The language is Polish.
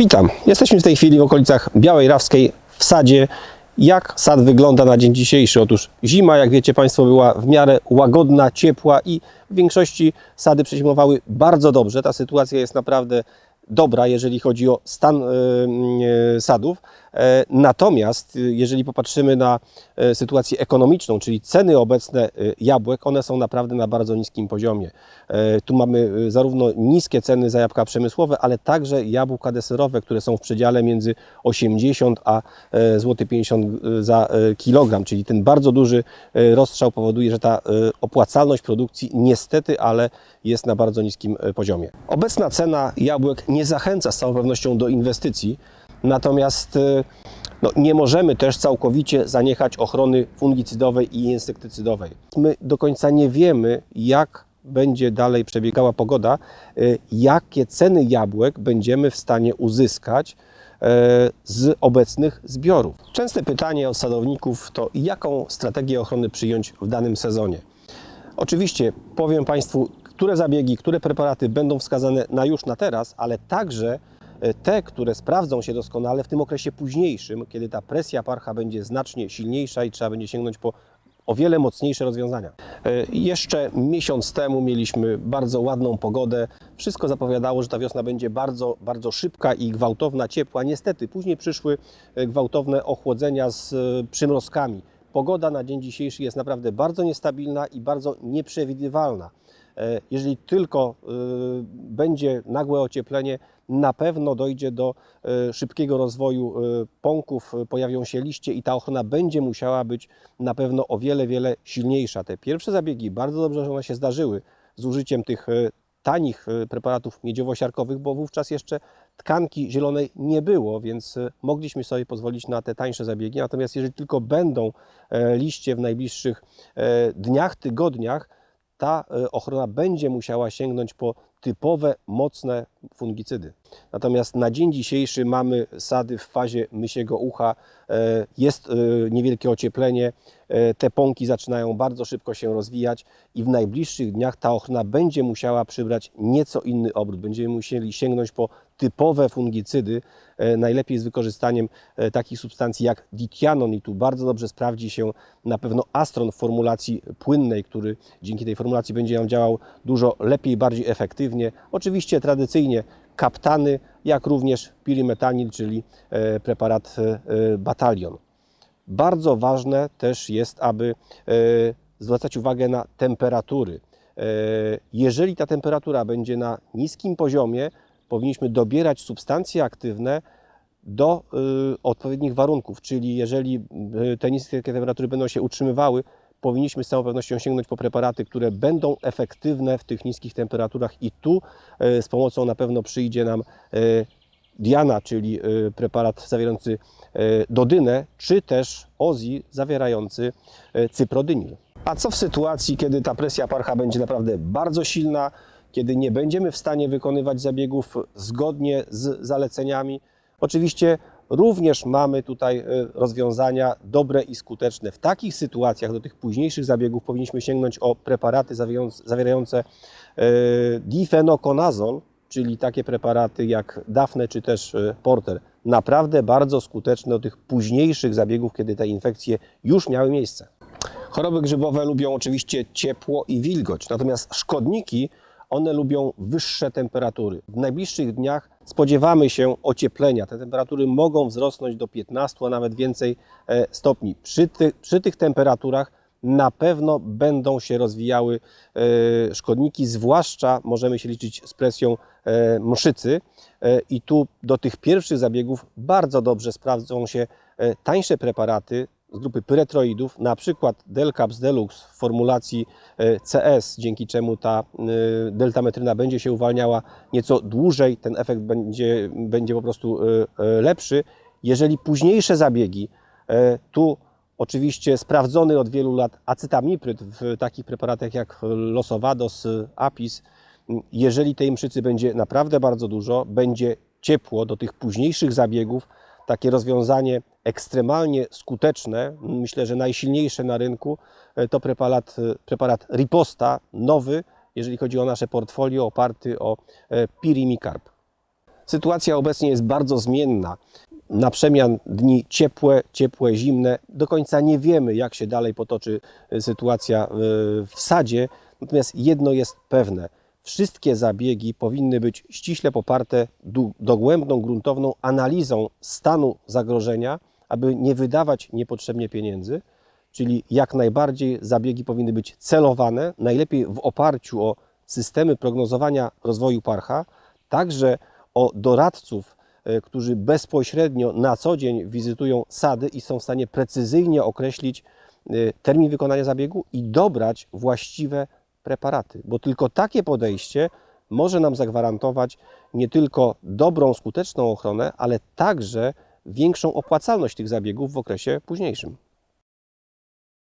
Witam. Jesteśmy w tej chwili w okolicach Białej Rawskiej w sadzie. Jak sad wygląda na dzień dzisiejszy? Otóż zima, jak wiecie Państwo, była w miarę łagodna, ciepła i w większości sady przezimowały bardzo dobrze. Ta sytuacja jest naprawdę dobra, jeżeli chodzi o stan e, sadów. E, Natomiast e, jeżeli popatrzymy na e, sytuację ekonomiczną, czyli ceny obecne e, jabłek, one są naprawdę na bardzo niskim poziomie. E, Tu mamy e, zarówno niskie ceny za jabłka przemysłowe, ale także jabłka deserowe, które są w przedziale między 80 a złoty 50 za kilogram, czyli ten bardzo duży rozstrzał powoduje, że ta opłacalność produkcji niestety, ale jest na bardzo niskim poziomie. Obecna cena jabłek nie zachęca z całą pewnością do inwestycji, natomiast e, no, nie możemy też całkowicie zaniechać ochrony fungicydowej i insektycydowej. My do końca nie wiemy, jak będzie dalej przebiegała pogoda, y, jakie ceny jabłek będziemy w stanie uzyskać e, z obecnych zbiorów. Częste pytanie od sadowników to, jaką strategię ochrony przyjąć w danym sezonie. Oczywiście powiem Państwu, które zabiegi, które preparaty będą wskazane na już na teraz, ale także te, które sprawdzą się doskonale w tym okresie późniejszym, kiedy ta presja parcha będzie znacznie silniejsza i trzeba będzie sięgnąć po o wiele mocniejsze rozwiązania. E, Jeszcze miesiąc temu mieliśmy bardzo ładną pogodę. Wszystko zapowiadało, że ta wiosna będzie bardzo, bardzo szybka i gwałtowna, ciepła. Niestety później przyszły e, gwałtowne ochłodzenia z e, przymrozkami. Pogoda na dzień dzisiejszy jest naprawdę bardzo niestabilna i bardzo nieprzewidywalna. E, Jeżeli tylko e, będzie nagłe ocieplenie, na pewno dojdzie do e, szybkiego rozwoju pąków, pojawią się liście i ta ochrona będzie musiała być na pewno o wiele, wiele silniejsza. Te pierwsze zabiegi, bardzo dobrze, że one się zdarzyły z użyciem tych tanich preparatów miedziowo-siarkowych, bo wówczas jeszcze tkanki zielonej nie było, więc mogliśmy sobie pozwolić na te tańsze zabiegi. Natomiast jeżeli tylko będą liście w najbliższych dniach, tygodniach, ta e, ochrona będzie musiała sięgnąć po typowe, mocne fungicydy. Natomiast na dzień dzisiejszy mamy sady w fazie mysiego ucha, e, jest e, niewielkie ocieplenie, e, te pąki zaczynają bardzo szybko się rozwijać i w najbliższych dniach ta ochrona będzie musiała przybrać nieco inny obrót. Będziemy musieli sięgnąć po typowe fungicydy, najlepiej z wykorzystaniem takich substancji jak ditianon i tu bardzo dobrze sprawdzi się na pewno astron w formulacji płynnej, który dzięki tej formulacji będzie nam działał dużo lepiej, bardziej efektywnie. Oczywiście tradycyjnie kaptany, jak również pirimetanil, czyli e, preparat e, batalion. Bardzo ważne też jest, aby e, zwracać uwagę na temperatury. Jeżeli ta temperatura będzie na niskim poziomie, powinniśmy dobierać substancje aktywne do odpowiednich warunków, czyli jeżeli te niskie temperatury będą się utrzymywały, powinniśmy z całą pewnością sięgnąć po preparaty, które będą efektywne w tych niskich temperaturach i tu y, z pomocą na pewno przyjdzie nam y, Diana, czyli y, preparat zawierający dodynę, czy też OZI zawierający cyprodynil. A co w sytuacji, kiedy ta presja parcha będzie naprawdę bardzo silna, kiedy nie będziemy w stanie wykonywać zabiegów zgodnie z zaleceniami? Oczywiście również mamy tutaj y, rozwiązania dobre i skuteczne. W takich sytuacjach do tych późniejszych zabiegów powinniśmy sięgnąć o preparaty zawierające, y, difenokonazol, czyli takie preparaty jak Dafne czy też y, Porter. Naprawdę bardzo skuteczne do tych późniejszych zabiegów, kiedy te infekcje już miały miejsce. Choroby grzybowe lubią oczywiście ciepło i wilgoć, natomiast szkodniki one lubią wyższe temperatury. W najbliższych dniach spodziewamy się ocieplenia. Te temperatury mogą wzrosnąć do 15, a nawet więcej e, stopni. Przy, ty, przy tych temperaturach na pewno będą się rozwijały e, szkodniki, zwłaszcza możemy się liczyć z presją e, mszycy. I tu do tych pierwszych zabiegów bardzo dobrze sprawdzą się tańsze preparaty z grupy pyretroidów, na przykład Delcaps Deluxe w formulacji e, CS, dzięki czemu ta e, deltametryna będzie się uwalniała nieco dłużej, ten efekt będzie, będzie po prostu e, lepszy. Jeżeli późniejsze zabiegi, tu oczywiście sprawdzony od wielu lat acetamipryt w takich preparatach jak Losovados, Apis, jeżeli tej mszycy będzie naprawdę bardzo dużo, będzie ciepło do tych późniejszych zabiegów, takie rozwiązanie ekstremalnie skuteczne, myślę, że najsilniejsze na rynku, e, to preparat, e, preparat Riposta, nowy, jeżeli chodzi o nasze portfolio, oparty o e, Pirimicarb. Sytuacja obecnie jest bardzo zmienna. Na przemian dni ciepłe, ciepłe, zimne. Do końca nie wiemy, jak się dalej potoczy sytuacja w sadzie. Natomiast jedno jest pewne. Wszystkie zabiegi powinny być ściśle poparte dogłębną, gruntowną analizą stanu zagrożenia, aby nie wydawać niepotrzebnie pieniędzy. Czyli jak najbardziej zabiegi powinny być celowane, najlepiej w oparciu o systemy prognozowania rozwoju parcha, także o doradców, e, którzy bezpośrednio na co dzień wizytują sady i są w stanie precyzyjnie określić e, termin wykonania zabiegu i dobrać właściwe preparaty, bo tylko takie podejście może nam zagwarantować nie tylko dobrą, skuteczną ochronę, ale także większą opłacalność tych zabiegów w okresie późniejszym.